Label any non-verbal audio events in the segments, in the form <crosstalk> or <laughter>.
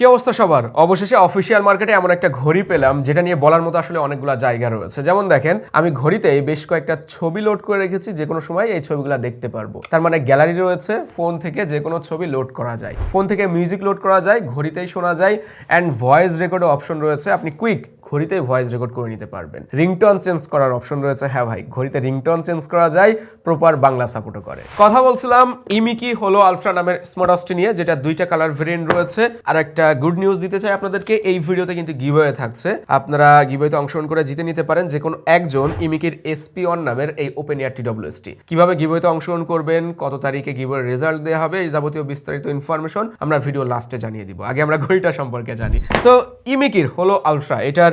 কি অবস্থা সবার? অবশেষে অফিসিয়াল মার্কেটে এমন একটা ঘড়ি পেলাম, যেটা নিয়ে বলার মতো আসলে অনেকগুলো জায়গা রয়েছে। যেমন দেখেন, আমি ঘড়িতে বেশ কয়েকটা ছবি লোড করে রেখেছি, যে কোনো সময় এই ছবিগুলো দেখতে পারব। তার মানে গ্যালারি রয়েছে ফোন থেকে যে কোনো ছবি লোড করা যায়। ফোন থেকে মিউজিক লোড করা যায়, ঘড়িতেই শোনা যায় অ্যান্ড ভয়েস রেকর্ড অপশন রয়েছে, আপনি কুইক ঘড়িতে ভয়েস রেকর্ড করে নিতে পারবেন। রিংটোন চেঞ্জ করার অপশন রয়েছে। হ্যাঁ ভাই, ঘড়িতে রিংটোন চেঞ্জ করা যায় প্রপার বাংলা সাপোর্টও করে। কথা বলছিলাম ইমিকি হলো আলট্রা নামের স্মার্ট ওয়াচটি নিয়ে, যেটা দুইটা কালার ভেরিয়েন্ট রয়েছে। আর একটা গুড নিউজ দিতে চাই আপনাদেরকে, এই ভিডিওতে কিন্তু গিভওয়ে থাকছে। আপনারা গিভওয়েতে অংশগ্রহণ করে জিতে নিতে পারেন যে কোনো একজন ইমিকির এসপি ওয়ান নামের এই ওপেন এয়ার টি কীভাবে গিভওয়েতে অংশগ্রহণ করবেন, কত তারিখে গিভওয়ের রেজাল্ট দেওয়া হবে, এই যাবতীয় বিস্তারিত ইনফরমেশন আমরা ভিডিও লাস্টে জানিয়ে দিব। আগে আমরা ঘড়িটা সম্পর্কে জানি। সো ইমিকির হলো আলট্রা এটার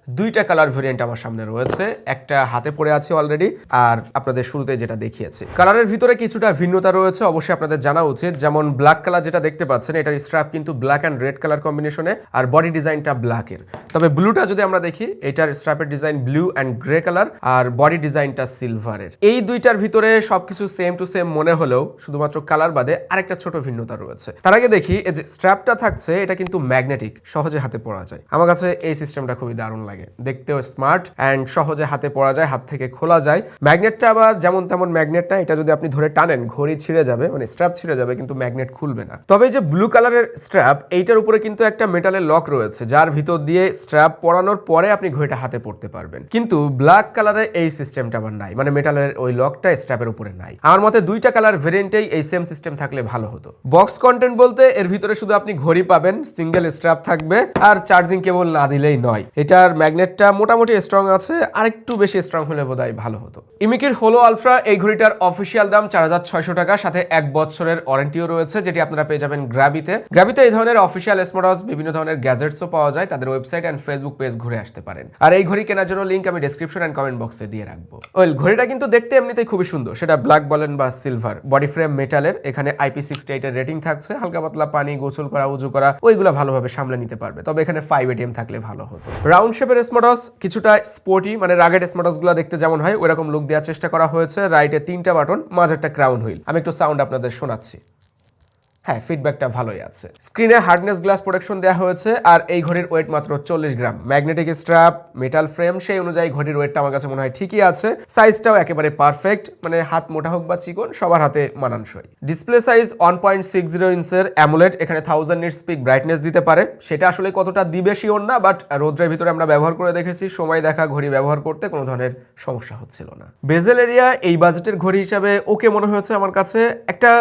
দুইটা কালার ভেরিয়েন্ট আমার সামনে রয়েছে। একটা হাতে পড়ে আছে অলরেডি আর আপনাদের শুরুতে যেটা দেখিয়েছি। কালারের ভিতরে কিছুটা ভিন্নতা রয়েছে, অবশ্যই আপনাদের জানা উচিত। যেমন ব্ল্যাক কালার যেটা দেখতে পাচ্ছেন, এটার স্ট্র্যাপ কিন্তু ব্ল্যাক অ্যান্ড রেড কালার কম্বিনেশনে আর বডি ডিজাইনটা ব্ল্যাকের তবে ব্লুটা যদি আমরা দেখি, এটার স্ট্র্যাপের design blue and grey colour R body ডিজাইনটা সিলভারের এই দুইটার ভিতরে সবকিছু সেম টু সেম মনে হলেও শুধুমাত্র কালার বাদে আরেকটা ছোট ভিন্নতা রয়েছে। তার আগে দেখি যে স্ট্র্যাপটা থাকছে, এটা কিন্তু ম্যাগনেটিক সহজে হাতে পড়া যায়। আমার কাছে এই সিস্টেমটা খুবই দারুণ লাগে। দেখতেও স্মার্ট অ্যান্ড সহজে হাতে পড়া যায়, হাত থেকে খোলা যায়। ম্যাগনেটটা আবার যেমন তেমন ম্যাগনেট না, এটা যদি আপনি ধরে টানেন, ঘড়ি ছিঁড়ে যাবে মানে স্ট্র্যাপ ছিঁড়ে যাবে, কিন্তু ম্যাগনেট খুলবে না। তবে যে ব্লু কালারের স্ট্র্যাপ এইটার উপরে কিন্তু একটা মেটালের লক রয়েছে, যার ভিতর দিয়ে স্ট্র্যাপ পরানোর পরে আপনি ঘড়িটা হাতে পড়তে পারবেন। কিন্তু ব্ল্যাক কালারের এই সিস্টেমটা আবার নাই মানে মেটালের ওই লকটা স্ট্র্যাপের উপরে নাই। আমার মতে দুইটা কালার ভেরিয়েন্টেই এই সেম সিস্টেম থাকলে ভালো হতো। বক্স কন্টেন্ট বলতে এর ভিতরে শুধু আপনি ঘড়ি পাবেন সিঙ্গেল স্ট্র্যাপ থাকবে, আর চার্জিং কেবল না দিলেই নয়। এটার ম্যাগনেটটা মোটামুটি স্ট্রং আছে আর একটু বেশি স্ট্রং হলে বোধহয় ভালো হতো। ইমিকির হোলো আলট্রা, এই ঘড়িটার অফিসিয়াল দাম চার হাজার ছয়শো টাকা, সাথে এক বছরের ওয়ারেন্টিও রয়েছে, যেটি আপনারা পেয়ে যাবেন গ্রাবিতে গ্রাবিতে এই ধরনের অফিসিয়াল স্মার্টওয়াচ বিভিন্ন ধরনের গ্যাজেটসও পাওয়া যায়, তাদের ওয়েবসাইট অ্যান্ড ফেসবুক পেজ ঘুরে আসতে পারেন। আর এই ঘড়ি কেনার জন্য লিঙ্ক আমি ডেসক্রিপশন অ্যান্ড কমেন্ট বক্সে দিয়ে রাখব। ওয়েল ঘড়িটা কিন্তু দেখতে এমনিতেই খুবই সুন্দর, সেটা ব্ল্যাক বলেন বা সিলভার বডি ফ্রেম মেটালের এখানে আইপি সিক্সটি এইটের রেটিং থাকছে, হালকা পাতলা পানি, গোসল করা, উজু করা, ওইগুলো ভালোভাবে সামলে নিতে পারবে, তবে এখানে ফাইভ এটিএম থাকলে ভালো হতো। রাউন্ড শেপের স্মার্টস কিছুটা স্পোর্টি মানে রাগেট স্মার্টসগুলো গুলো দেখতে যেমন হয়, ওইরকম লুক দেওয়ার চেষ্টা করা হয়েছে। রাইটে তিনটা বাটন মাঝেরটা ক্রাউন হুইল আমি একটু সাউন্ড আপনাদের শোনাচ্ছি। হ্যাঁ ফিডব্যাকটা ভালোই আছে। স্ক্রিনে হার্ডনেস গ্লাস প্রোটেকশন দেওয়া হয়েছে, আর এই ঘড়ির ওয়েট মাত্র চল্লিশ gram. Magnetic strap metal frame সেই অনুযায়ী ঘড়ির ওয়েটটা আমার কাছে মনে হয় ঠিকই আছে। সাইজটাও একেবারে পারফেক্ট মানে হাত মোটা হোক বা চিকন, সবার হাতে মানানসই। Display size one point six zero ইঞ্চের AMOLED এখানে থাউজেন্ড নিট স্পিক ব্রাইটনেস দিতে পারে। সেটা আসলে কতটা দিবে শিওর না বাট রোদ্রের ভিতরে আমরা ব্যবহার করে দেখেছি, সময় দেখা ঘড়ি ব্যবহার করতে কোনো ধরনের সমস্যা হচ্ছিল না। বেজেল এরিয়া এই বাজেটের ঘড়ি হিসাবে ওকে মনে হয়েছে আমার কাছে। একটা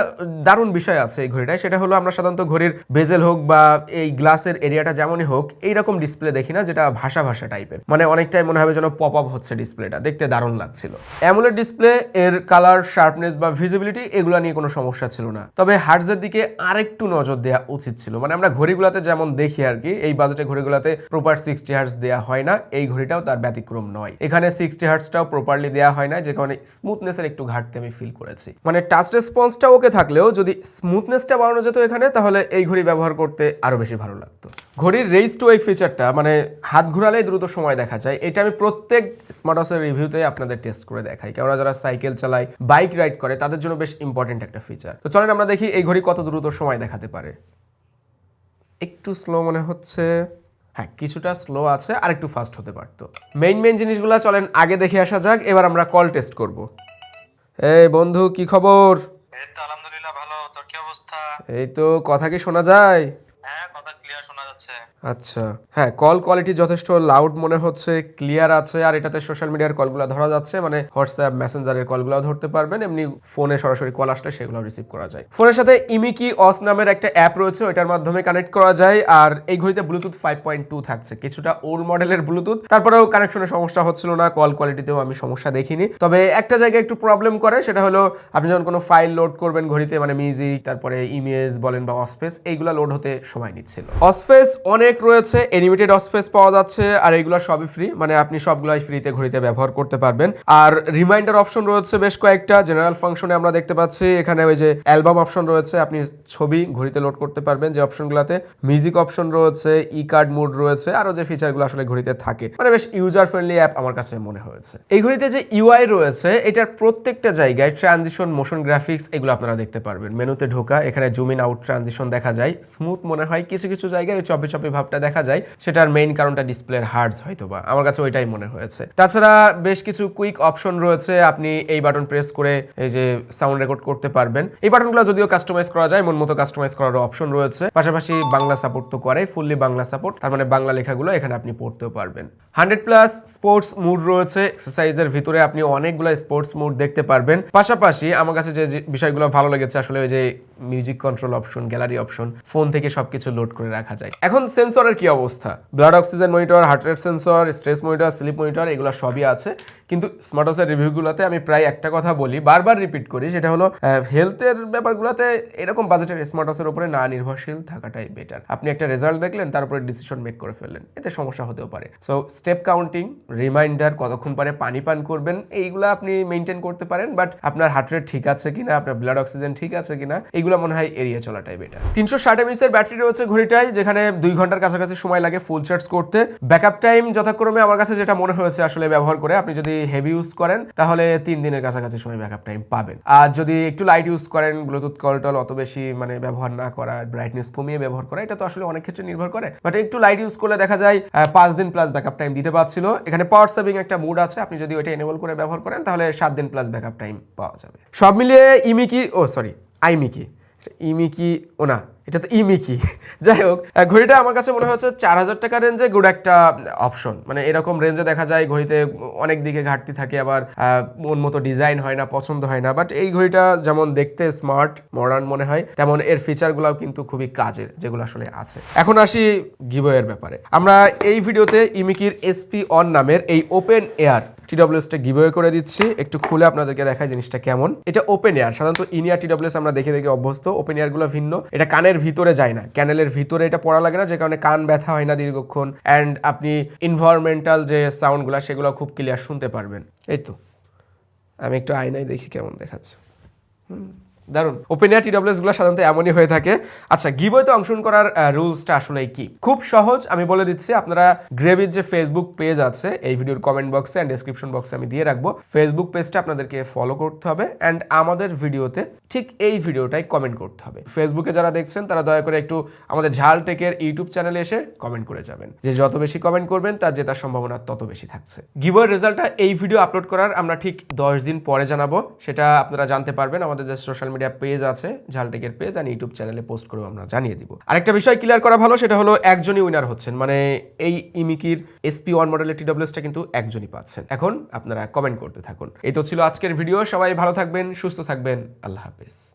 দারুণ বিষয় আছে এই ঘড়িটায় সেটা হলো আমরা সাধারণত ঘড়ির বেজেল হোক বা এই গ্লাসের এরিয়াটা যেমনই হোক, এইরকম ডিসপ্লে দেখি না যেটা ভাষা ভাষা টাইপের মানে অনেকটাই মনে হবে যেন পপ আপ হচ্ছে ডিসপ্লেটা দেখতে দারুণ লাগছিল। অ্যামুলেট ডিসপ্লে এর কালার শার্পনেস বা ভিজিবিলিটি এগুলো নিয়ে কোনো সমস্যা ছিল না। তবে হার্টসের দিকে আরেকটু নজর দেওয়া উচিত ছিল। মানে আমরা ঘড়িগুলোতে যেমন দেখি আর কি, এই বাজেটে ঘড়িগুলোতে প্রপার সিক্সটি হার্টস দেওয়া হয় না, এই ঘড়িটাও তার ব্যতিক্রম নয়। এখানে সিক্সটি হার্টসটাও প্রপারলি দেওয়া হয় না যে কারণে স্মুথনেসের একটু ঘাটতি আমি ফিল করেছি। মানে টাচ রেসপন্সটা ওকে থাকলেও যদি স্মুথনেসটা বাড়ানো যেত এখানে, তাহলে এই ঘড়ি ব্যবহার করতে আরও বেশি ভালো লাগতো। ঘড়ির রেস টু ওয়েক ফিচারটা মানে হাত ঘুরালেই দ্রুত সময় দেখা যায়, এটা আমি প্রত্যেক স্মার্টওয়াচের রিভিউতে আপনাদের টেস্ট করে দেখাই। কেননা যারা সাইকেল চালায় বাইক রাইড করে, তাদের জন্য বেশ ইম্পর্টেন্ট একটা ফিচার তো চলেন আমরা দেখি এই ঘড়ি কত দ্রুত সময় দেখাতে পারে। একটু স্লো মনে হচ্ছে। হ্যাঁ কিছুটা স্লো আছে, আর একটু ফাস্ট হতে পারতো। মেইন মেইন জিনিসগুলো চলেন আগে দেখে আসা যাক, এবার আমরা কল টেস্ট করব। এই বন্ধু, কি খবর এই তো আলহামদুলিল্লাহ ভালো তোর কি অবস্থা এই তো কথা কি শোনা যায়? হ্যাঁ কথা ক্লিয়ার শোনা যাচ্ছে আচ্ছা। হ্যাঁ কল কোয়ালিটি যথেষ্ট লাউড মনে হচ্ছে ক্লিয়ার আছে, আর এটাতে সোশ্যাল মিডিয়ার কলগুলো ধরা যাচ্ছে মানে হোয়াটসঅ্যাপ মেসেঞ্জারের কলগুলো ধরতে পারবেন, এমনি ফোনে সরাসরি কল আসলে সেগুলো রিসিভ করা যায়। ফোনের সাথে ইমিকি অস নামের একটা অ্যাপ রয়েছে, ওইটার মাধ্যমে কানেক্ট করা যায়, আর এই ঘড়িতে ব্লুটুথ ফাইভ পয়েন্ট টু থাকছে, কিছুটা ওল্ড মডেলের ব্লুটুথ তারপরেও কানেকশনের সমস্যা হচ্ছিল না কল কোয়ালিটিতেও আমি সমস্যা দেখিনি। তবে একটা জায়গায় একটু প্রবলেম করে, সেটা হলো আপনি যখন কোনো ফাইল লোড করবেন ঘড়িতে মানে মিউজিক তারপরে ইমেজ বলেন বা অসপেস এইগুলো লোড হতে সময় নিচ্ছিল। অসপেস অনেক রয়েছে এনিমেটেড অসপেস পাওয়া যাচ্ছে, আর এগুলো সবই ফ্রি মানে আপনি সবগুলাই ফ্রিতে ঘড়িতে ব্যবহার করতে পারবেন। আর রিমাইন্ডার অপশন রয়েছে বেশ কয়েকটা জেনারেল ফাংশনে আমরা দেখতে পাচ্ছি, এখানে ওই যে অ্যালবাম অপশন রয়েছে, আপনি ছবি ঘড়িতে লোড করতে পারবেন যে অপশনগুলোতে মিউজিক অপশন রয়েছে ই কার্ড মোড রয়েছে আরও যে ফিচারগুলো আসলে ঘড়িতে থাকে। মানে বেশ ইউজার ফ্রেন্ডলি অ্যাপ আমার কাছে মনে হয়েছে। এই ঘড়িতে যে ইউআই রয়েছে, এটার প্রত্যেকটা জায়গায় ট্রানজিশন মোশন গ্রাফিক্স এগুলো আপনারা দেখতে পারবেন। মেনুতে ঢোকা, এখানে জুম ইন আউট ট্রানজিশন দেখা যায়। স্মুথ মনে হয়, কিছু কিছু জায়গায় চপি চপি ভাবটা দেখা যায়, সেটার মেইন কারণটা ডিসপ্লের হার্ডস হয়তো বা আমার কাছে ওইটাই মনে হয়েছে। তাছাড়া বেশ কিছু কুইক অপশন রয়েছে, আপনি এই বাটন প্রেস করে এই যে সাউন্ড রেকর্ড করতে পারবেন। এই বাটনগুলো যদিও কাস্টমাইজ করা যায় মন মতো কাস্টমাইজ করার অপশন রয়েছে। পাশাপাশি বাংলা সাপোর্ট তো করে ফুললি বাংলা সাপোর্ট তার মানে বাংলা লেখাগুলো এখানে আপনি পড়তেও পারবেন। হান্ড্রেড প্লাস স্পোর্টস মুড রয়েছে এক্সারসাইজের ভিতরে আপনি অনেকগুলো স্পোর্টস মুড দেখতে পারবেন। পাশাপাশি আমার কাছে যে যে বিষয়গুলো ভালো লেগেছে, আসলে ওই যে music control option gallery option phone থেকে সবকিছু লোড করে রাখা যায়। এখন সেন্সরের কি অবস্থা? Blood oxygen monitor heart rate sensor stress monitor sleep monitor এগুলো সবই আছে। কিন্তু স্মার্টসের রিভিউগুলোতে আমি প্রায় একটা কথা বলি, বারবার রিপিট করি, সেটা হলো হেলথের ব্যাপারগুলোতে এরকম বাজেটের স্মার্টসের উপরে না নির্ভরশীল থাকাটাই বেটার আপনি একটা রেজাল্ট দেখলেন, তার উপরে ডিসিশন মেক করে ফেললেন। এতে সমস্যা হতেও পারে। সো স্টেপ কাউন্টিং রিমাইন্ডার কতক্ষণ পরে পানি পান করবেন, এইগুলো আপনি মেনটেন করতে পারেন বাট আপনার হার্ট রেট ঠিক আছে কিনা, আপনার ব্লাড অক্সিজেন ঠিক আছে কিনা, এগুলো মনে হয় এড়িয়ে চলাটাই বেটার তিনশো ষাট এমএসের ব্যাটারি রয়েছে ঘড়িটায়, যেখানে দুই ঘণ্টার কাছাকাছি সময় লাগে ফুল চার্জ করতে। ব্যাকআপ টাইম যথাক্রমে আমার কাছে যেটা মনে হয়েছে আসলে ব্যবহার করে, আপনি যদি হেভি ইউজ করেন, তাহলে তিন দিনের কাছাকাছি সময় ব্যাকআপ টাইম পাবেন। আর যদি একটু লাইট ইউজ করেন ব্লুটুথ কল টল অত বেশি মানে ব্যবহার না করা ব্রাইটনেস কমিয়ে ব্যবহার করা, এটা তো আসলে অনেক ক্ষেত্রে নির্ভর করে। বাট একটু লাইট ইউজ করলে দেখা যায় পাঁচ দিন প্লাস ব্যাকআপ টাইম দিতে পারছিল। এখানে পাওয়ার সেভিং একটা মুড আছে, আপনি যদি ওইটা এনেবল করে ব্যবহার করেন, তাহলে সাত দিন প্লাস ব্যাকআপ টাইম পাওয়া যাবে। সব মিলিয়ে ইমিকি ও সরি আইমিকি ইমিকি, ও না, এটা তো ইমিকি। <laughs> যাই হোক ঘড়িটা আমার কাছে মনে হচ্ছে চার হাজার টাকা রেঞ্জে গুড একটা অপশন মানে এরকম রেঞ্জে দেখা যায়, ঘড়িতে অনেক দিকে ঘাটতি থাকে, আবার মন মতো ডিজাইন হয় না, পছন্দ হয় না। বাট এই ঘড়িটা যেমন দেখতে স্মার্ট মডার্ন মনে হয়, তেমন এর ফিচারগুলোও কিন্তু খুবই কাজের, যেগুলো আসলে আছে। এখন আসি গিবয়ের ব্যাপারে। আমরা এই ভিডিওতে ইমিকির এসপি অন নামের এই ওপেন এয়ার টিডব্লিউএসটা গিভওয়ে করে দিচ্ছি। একটু খুলে আপনাদেরকে দেখায় জিনিসটা কেমন। এটা ওপেন এয়ার সাধারণত ইনিয়ার টিডব্লিউএস আমরা দেখে দেখে অভ্যস্ত। ওপেন এয়ারগুলো ভিন্ন। এটা কানের ভিতরে যায় না। ক্যানেলের ভিতরে এটা পড়া লাগে না, যে কারণে কান ব্যথা হয় না দীর্ঘক্ষণ। অ্যান্ড আপনি ইনভায়রনমেন্টাল যে সাউন্ডগুলো সেগুলো খুব ক্লিয়ার শুনতে পারবেন। এই তো। আমি একটু আয়নায় দেখি কেমন দেখাচ্ছে। দারুণ ওপেন এয়ার টিডব্লিউএসগুলো সাধারণত এমনই হয়ে থাকে। আচ্ছা গিবইতে অংশগ্রহণ করার রুলসটা আসলে কি? খুব সহজ, আমি বলে দিচ্ছি, আপনারা গ্রেভির যে ফেসবুক পেজ আছে, এই ভিডিওর কমেন্ট বক্সে অ্যান্ড ডেসক্রিপশন বক্সে আমি দিয়ে রাখব। ফেসবুক পেজটা আপনাদেরকে ফলো করতে হবে অ্যান্ড আমাদের ভিডিওতে ঠিক এই ভিডিওটাই কমেন্ট করতে হবে। ফেসবুকে যারা দেখছেন, তারা দয়া করে একটু আমাদের ঝাল টেকের ইউটিউব চ্যানেলে এসে কমেন্ট করে যাবেন। যে যত বেশি কমেন্ট করবেন, তার জেতার সম্ভাবনা তত বেশি থাকছে। গিবয়ের রেজাল্টটা এই ভিডিও আপলোড করার আমরা ঠিক দশ দিন পরে জানাব। সেটা আপনারা জানতে পারবেন আমাদের যে সোশ্যাল মিডিয়া পেজ আছে, ঝালটেকের পেজ আর ইউটিউব চ্যানেলে পোস্ট করেও আমরা জানিয়ে দিব। আরেকটা বিষয় ক্লিয়ার করা ভালো, সেটা হলো একজনই উইনার হচ্ছেন। মানে এই ইমিকির এসপি ওয়ান মডেলের টিডব্লিউএসটা কিন্তু একজনই পাচ্ছেন। এখন আপনারা কমেন্ট করতে থাকুন। এই তো ছিল আজকের ভিডিও সবাই ভালো থাকবেন, সুস্থ থাকবেন, আল্লাহ হাফেজ।